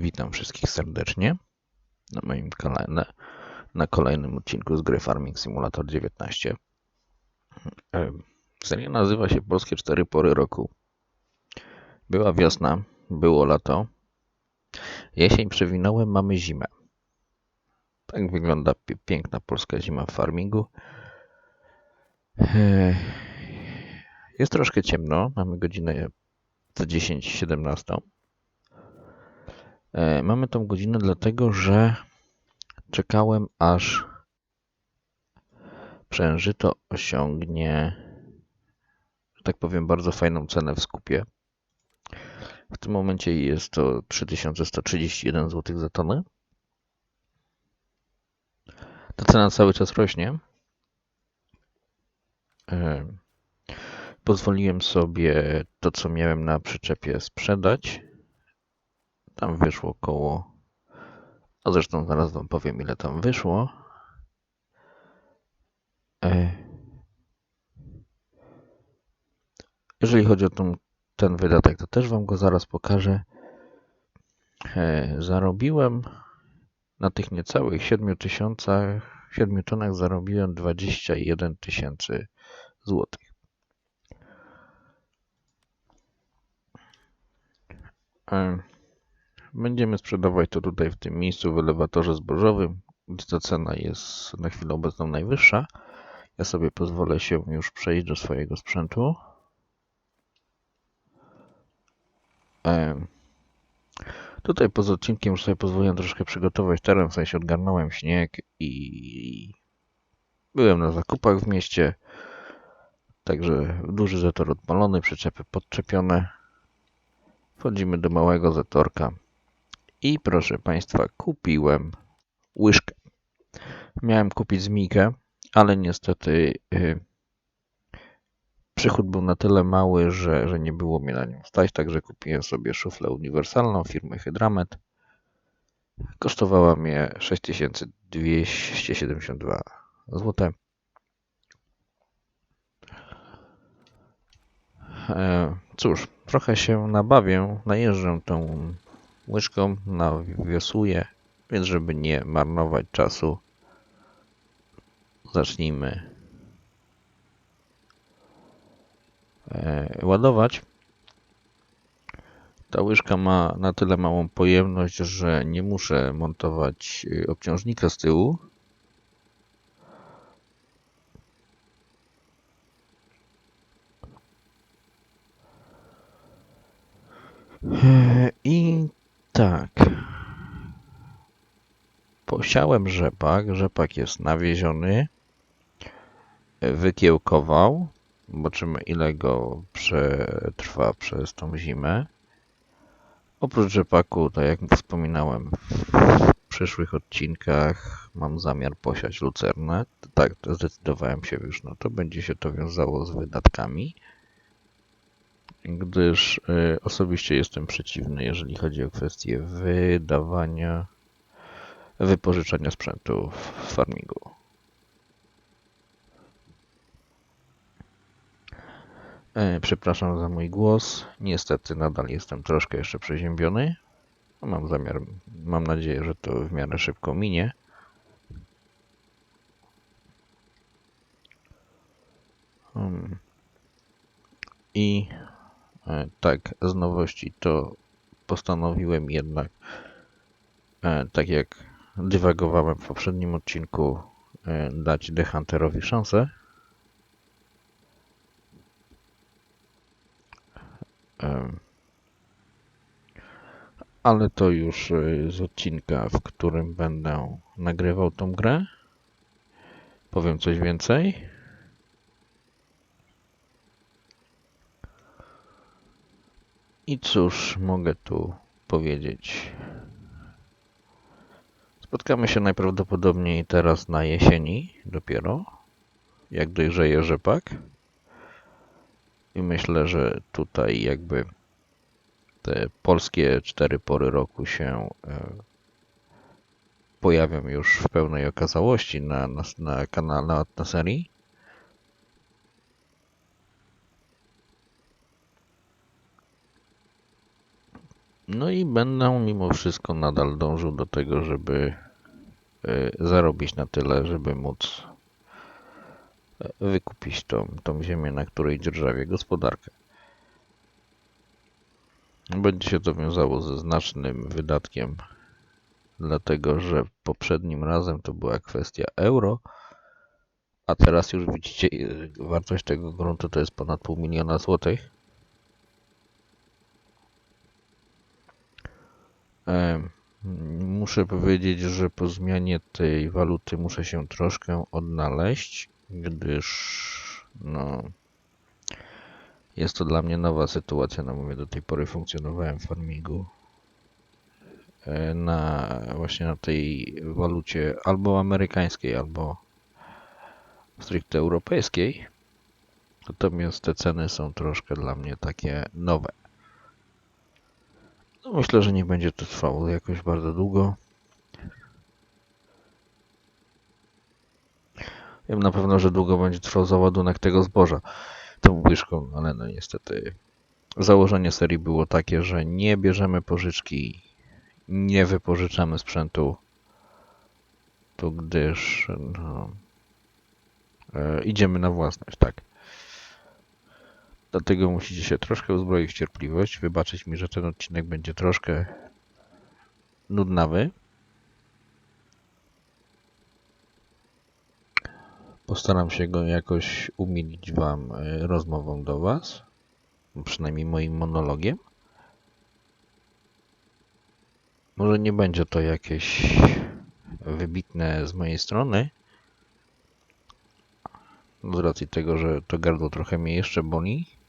Witam wszystkich serdecznie na moim kanale, na kolejnym odcinku z gry Farming Simulator 19. E, Seria nazywa się Polskie Cztery Pory Roku. Była wiosna, było lato. Jesień przewinąłem, mamy zimę. Tak wygląda pi- piękna polska zima w farmingu. Jest troszkę ciemno, mamy godzinę za 10-17. E, Mamy tą godzinę dlatego, że czekałem aż przężyto osiągnie, że tak powiem, bardzo fajną cenę w skupie. W tym momencie jest to 3131 zł za tonę. Ta cena cały czas rośnie. E, Pozwoliłem sobie to, co miałem na przyczepie, sprzedać. Tam wyszło około. A zresztą zaraz Wam powiem, ile tam wyszło. Jeżeli chodzi o tą, ten wydatek, to też Wam go zaraz pokażę. E, Zarobiłem na tych niecałych 7 tysiącach, 7 tonach zarobiłem 21 tysięcy złotych. E, Będziemy sprzedawać to tutaj w tym miejscu w elewatorze zbożowym, gdzie ta cena jest na chwilę obecną najwyższa. Ja sobie pozwolę się już przejść do swojego sprzętu. Em, Tutaj poza odcinkiem już sobie pozwoliłem troszkę przygotować teren, w sensie odgarnąłem śnieg i byłem na zakupach w mieście. Także duży zator odpalony, przyczepy podczepione. Wchodzimy do małego zatorka. I proszę Państwa, kupiłem łyżkę. Miałem kupić zmijkę, ale niestety yy, przychód był na tyle mały, że, że nie było mnie na nią stać, także kupiłem sobie szuflę uniwersalną firmy Hydramet. Kosztowała mnie 6272 zł. E, Cóż, trochę się nabawię, najeżdżę tą łyżką, nawiosłuję, więc żeby nie marnować czasu, zacznijmy e, ładować. Ta łyżka ma na tyle małą pojemność, że nie muszę montować y, obciążnika z tyłu. E, I tak. Posiałem rzepak. Rzepak jest nawieziony. Wykiełkował. Zobaczymy, ile go przetrwa przez tą zimę. Oprócz rzepaku, tak jak wspominałem w przyszłych odcinkach, mam zamiar posiać lucernę. Tak, zdecydowałem się już na to. Będzie się to wiązało z wydatkami gdyż y, osobiście jestem przeciwny, jeżeli chodzi o kwestię wydawania, wypożyczania sprzętu w farmingu. E, Przepraszam za mój głos. Niestety nadal jestem troszkę jeszcze przeziębiony. Mam zamiar, mam nadzieję, że to w miarę szybko minie. Hmm. I Tak, z nowości to postanowiłem jednak, e, tak jak dywagowałem w poprzednim odcinku, e, dać The Hunterowi szansę. Ale to już e, z odcinka, w którym będę nagrywał tą grę. Powiem coś więcej. I cóż mogę tu powiedzieć? Spotkamy się najprawdopodobniej teraz na jesieni dopiero, jak dojrzeje rzepak. I myślę, że tutaj jakby te polskie cztery pory roku się e, pojawią już w pełnej okazałości na, na, na kanale, na, serii. No i będę mimo wszystko nadal dążył do tego, żeby y, zarobić na tyle, żeby móc y, wykupić tą, tą ziemię, na której dzierżawię gospodarkę. Będzie się to wiązało ze znacznym wydatkiem, dlatego że poprzednim razem to była kwestia euro, a teraz już widzicie, y, wartość tego gruntu to jest ponad pół miliona złotych. Muszę powiedzieć, że po zmianie tej waluty muszę się troszkę odnaleźć, gdyż no, jest to dla mnie nowa sytuacja. No mówię, do tej pory funkcjonowałem w farmingu e, na właśnie na tej walucie albo amerykańskiej, albo stricte europejskiej. Natomiast te ceny są troszkę dla mnie takie nowe. Myślę, że nie będzie to trwało jakoś bardzo długo. Wiem na pewno, że długo będzie trwał załadunek tego zboża tą łyżką, ale no niestety założenie serii było takie, że nie bierzemy pożyczki, nie wypożyczamy sprzętu, to gdyż no, e, idziemy na własność, tak. Dlatego musicie się troszkę uzbroić w cierpliwość, wybaczyć mi, że ten odcinek będzie troszkę nudnawy. Postaram się go jakoś umilić Wam e, rozmową do Was, przynajmniej moim monologiem. Może nie będzie to jakieś wybitne z mojej strony, z racji tego, że to gardło trochę mnie jeszcze boli.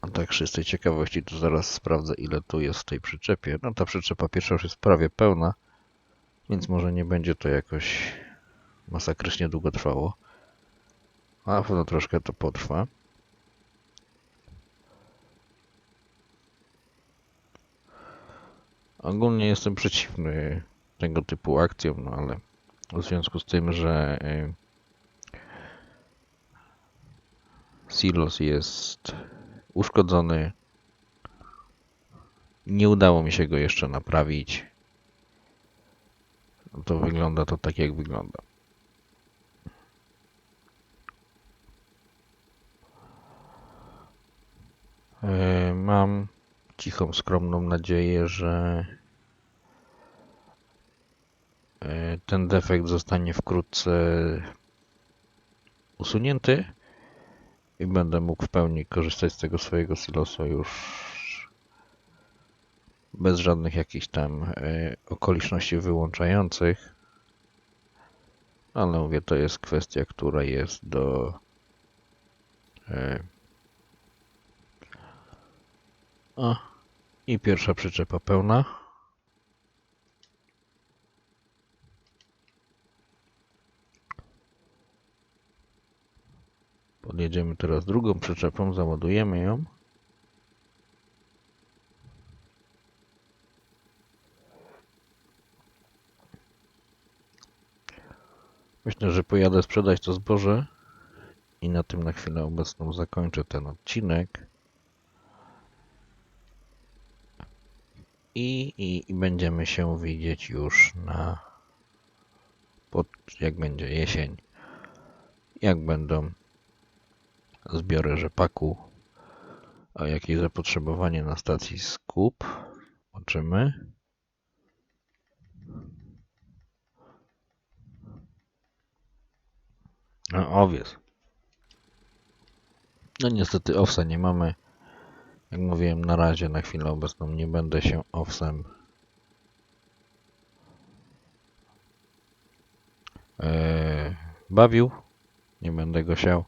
A tak z ciekawości to zaraz sprawdzę ile tu jest w tej przyczepie. No ta przyczepa pierwsza już jest prawie pełna, więc może nie będzie to jakoś masakrycznie długo trwało. A na pewno troszkę to potrwa. Ogólnie jestem przeciwny tego typu akcjom, no ale w związku z tym, że y, silos jest uszkodzony, nie udało mi się go jeszcze naprawić. No To wygląda to tak, jak wygląda. E, Mam cichą, skromną nadzieję, że e, ten defekt zostanie wkrótce usunięty i będę mógł w pełni korzystać z tego swojego silosu już bez żadnych jakichś tam e, okoliczności wyłączających. Ale mówię, to jest kwestia, która jest do e, o, i pierwsza przyczepa pełna. Podjedziemy teraz drugą przyczepą, załadujemy ją. Myślę, że pojadę sprzedać to zboże i na tym na chwilę obecną zakończę ten odcinek. I, i, i będziemy się widzieć już na pod, jak będzie jesień, jak będą zbiory rzepaku, a jakie zapotrzebowanie na stacji skup. Zobaczymy. A, owiec. No niestety owsa nie mamy. Jak mówiłem, na razie na chwilę obecną nie będę się owsem e, bawił. Nie będę go siał.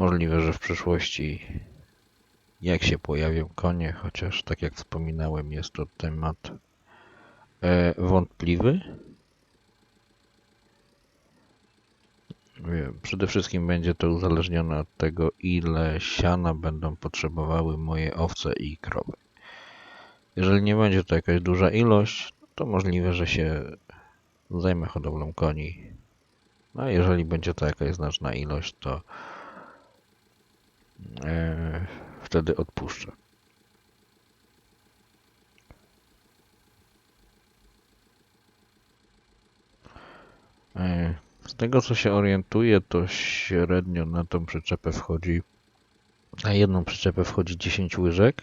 Możliwe, że w przyszłości jak się pojawią konie, chociaż tak jak wspominałem, jest to temat e, wątpliwy. Wiem, Przede wszystkim będzie to uzależnione od tego, ile siana będą potrzebowały moje owce i krowy. Jeżeli nie będzie to jakaś duża ilość, to możliwe, że się zajmę hodowlą koni. No a jeżeli będzie to jakaś znaczna ilość, to e, wtedy odpuszczę. E, Z tego co się orientuję, to średnio na tą przyczepę wchodzi, na jedną przyczepę wchodzi 10 łyżek.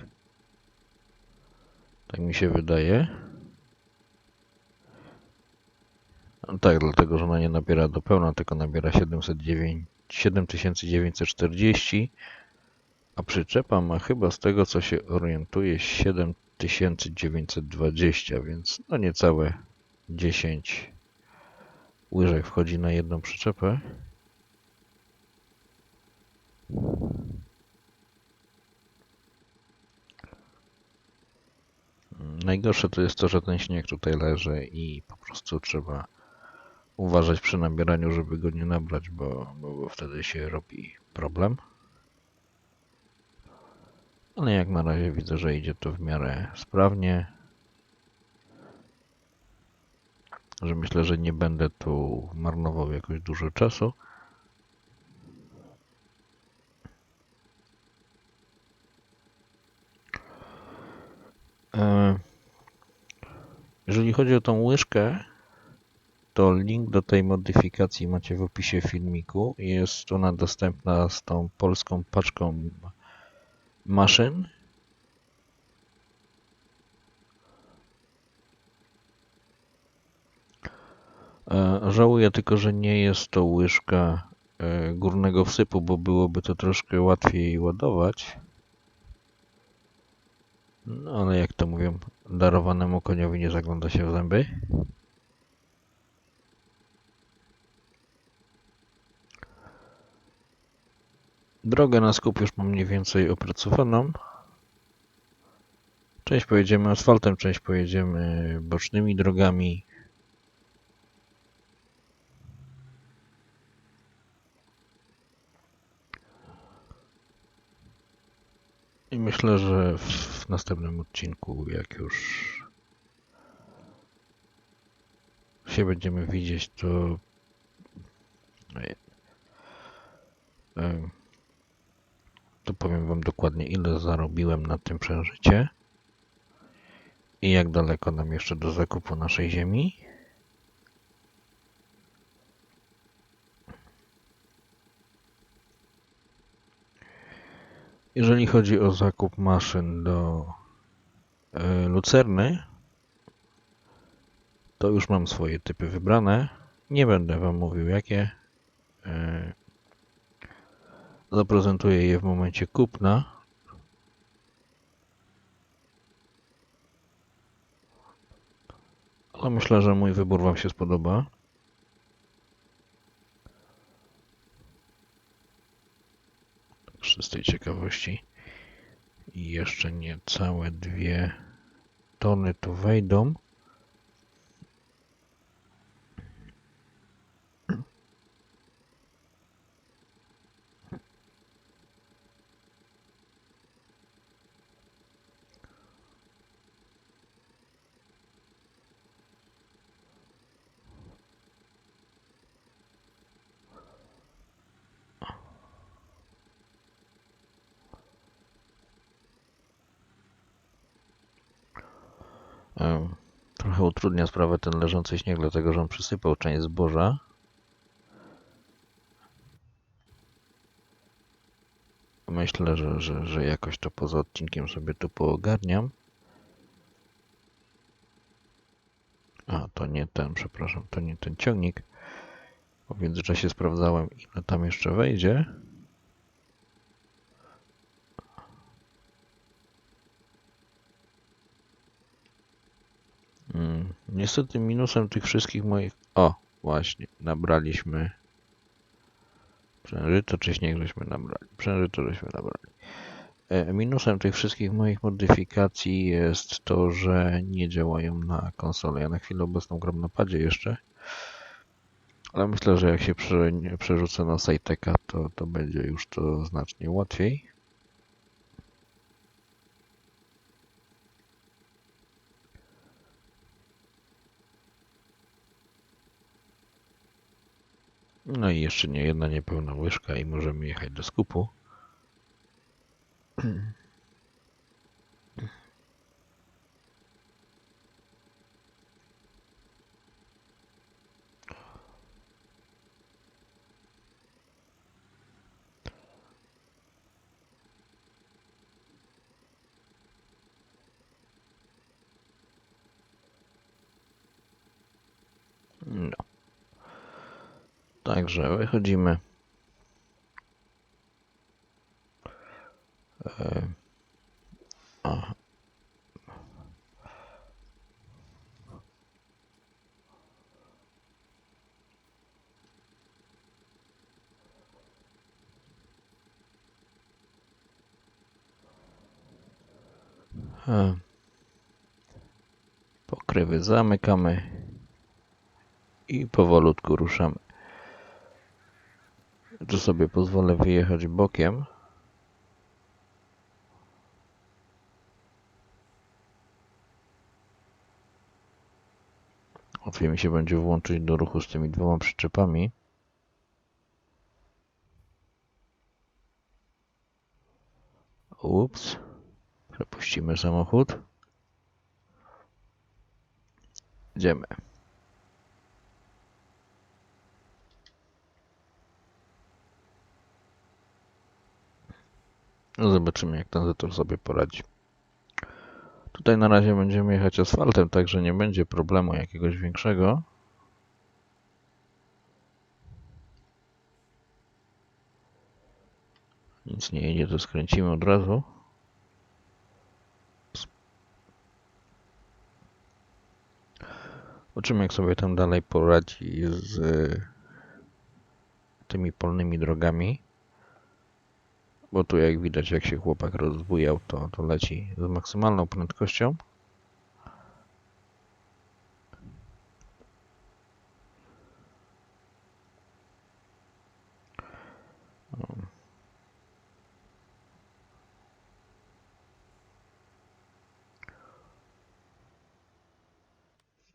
Tak mi się wydaje. No tak, dlatego że ona nie nabiera do pełna, tylko nabiera 709, 7940, a przyczepa ma chyba z tego co się orientuję 7920, więc no niecałe 10 łyżek wchodzi na jedną przyczepę. Najgorsze to jest to, że ten śnieg tutaj leży i po prostu trzeba uważać przy nabieraniu, żeby go nie nabrać, bo, bo, bo wtedy się robi problem. Ale jak na razie widzę, że idzie to w miarę sprawnie. Że myślę, że nie będę tu marnował jakoś dużo czasu. E, Jeżeli chodzi o tą łyżkę, to link do tej modyfikacji macie w opisie filmiku. Jest ona dostępna z tą polską paczką maszyn. E, Żałuję tylko, że nie jest to łyżka e, górnego wsypu, bo byłoby to troszkę łatwiej ładować. No ale jak to mówią, darowanemu koniowi nie zagląda się w zęby. Drogę na skup już mam mniej więcej opracowaną. Część pojedziemy asfaltem, część pojedziemy bocznymi drogami. I myślę, że w, następnym odcinku, jak już się będziemy widzieć, to e, to powiem Wam dokładnie, ile zarobiłem na tym przeżycie i jak daleko nam jeszcze do zakupu naszej ziemi. Jeżeli chodzi o zakup maszyn do e, lucerny, to już mam swoje typy wybrane. Nie będę Wam mówił jakie. Zaprezentuję je w momencie kupna. Ale myślę, że mój wybór Wam się spodoba. Także z tej ciekawości jeszcze niecałe dwie tony tu wejdą. Trochę utrudnia sprawę ten leżący śnieg, dlatego że on przysypał część zboża. Myślę, że, że, że jakoś to poza odcinkiem sobie tu poogarniam. A, to nie ten, przepraszam, to nie ten ciągnik. W międzyczasie sprawdzałem, ile tam jeszcze wejdzie. Niestety minusem tych wszystkich moich... O, właśnie, nabraliśmy... Przężyto czy śnieg żeśmy nabrali? Przężyto żeśmy nabrali. E, Minusem tych wszystkich moich modyfikacji jest to, że nie działają na konsolę. Ja na chwilę obecną gram na padzie jeszcze. Ale myślę, że jak się prze, przerzucę na Sajteka, to, to będzie już to znacznie łatwiej. No i jeszcze nie jedna niepełna łyżka i możemy jechać do skupu. Także wychodzimy. E. E. Pokrywy zamykamy i powolutku ruszamy. Tu sobie pozwolę wyjechać bokiem. Łatwiej mi się będzie włączyć do ruchu z tymi dwoma przyczepami. Ups. Przepuścimy samochód. Idziemy. No zobaczymy, jak ten zator sobie poradzi. Tutaj na razie będziemy jechać asfaltem, także nie będzie problemu jakiegoś większego. Nic nie jedzie, to skręcimy od razu. Zobaczymy, jak sobie tam dalej poradzi z tymi polnymi drogami. Bo tu jak widać, jak się chłopak rozbujał, to, to leci z maksymalną prędkością.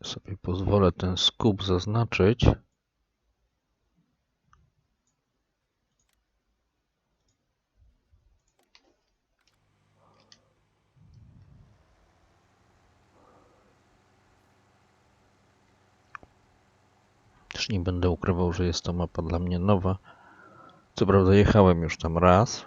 Sobie pozwolę ten skup zaznaczyć. Też nie będę ukrywał, że jest to mapa dla mnie nowa. Co prawda jechałem już tam raz.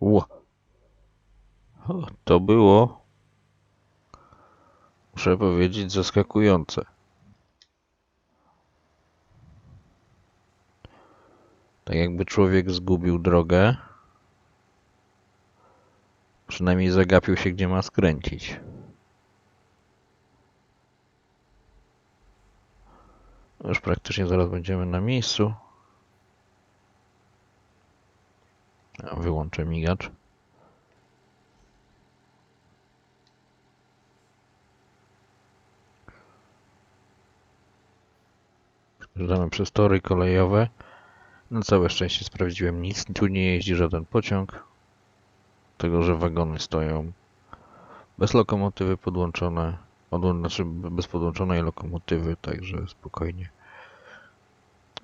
Ło. To było, muszę powiedzieć, zaskakujące. Tak jakby człowiek zgubił drogę. Przynajmniej zagapił się, gdzie ma skręcić. Już praktycznie zaraz będziemy na miejscu. Wyłączę migacz. Przejeżdżamy przez tory kolejowe. Na całe szczęście sprawdziłem nic. Tu nie jeździ żaden pociąg. Tego, że wagony stoją bez lokomotywy podłączone. Odłą- Znaczy bez podłączonej lokomotywy, także spokojnie.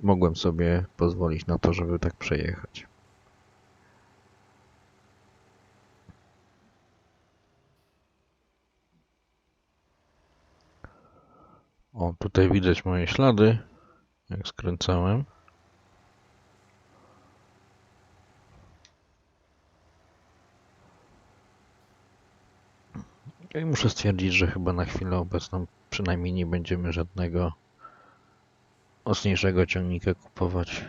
Mogłem sobie pozwolić na to, żeby tak przejechać. O, tutaj widać moje ślady, jak skręcałem. I muszę stwierdzić, że chyba na chwilę obecną przynajmniej nie będziemy żadnego mocniejszego ciągnika kupować.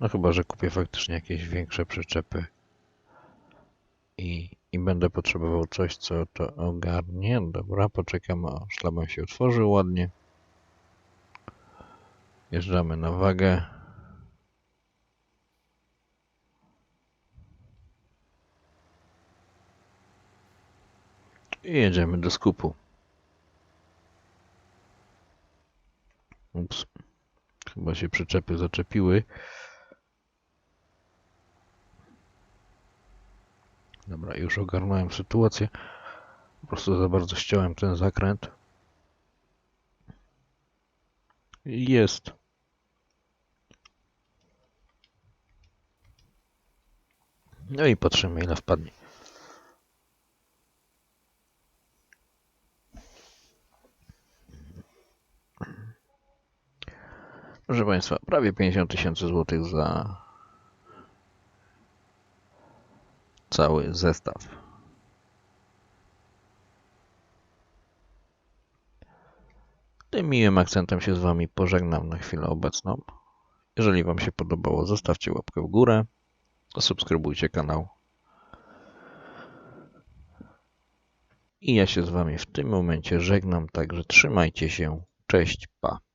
No chyba, że kupię faktycznie jakieś większe przyczepy i, i będę potrzebował coś, co to ogarnie. Dobra, poczekam, a szlaban się otworzył ładnie. Jeżdżamy na wagę. I jedziemy do skupu. Ups. Chyba się przyczepy zaczepiły. Dobra, już ogarnąłem sytuację. Po prostu za bardzo ściąłem ten zakręt. Jest. No i patrzymy ile wpadnie. Proszę Państwa, prawie 50 tysięcy złotych za cały zestaw. Tym miłym akcentem się z Wami pożegnam na chwilę obecną. Jeżeli Wam się podobało, zostawcie łapkę w górę, subskrybujcie kanał. I ja się z Wami w tym momencie żegnam, także trzymajcie się. Cześć, pa.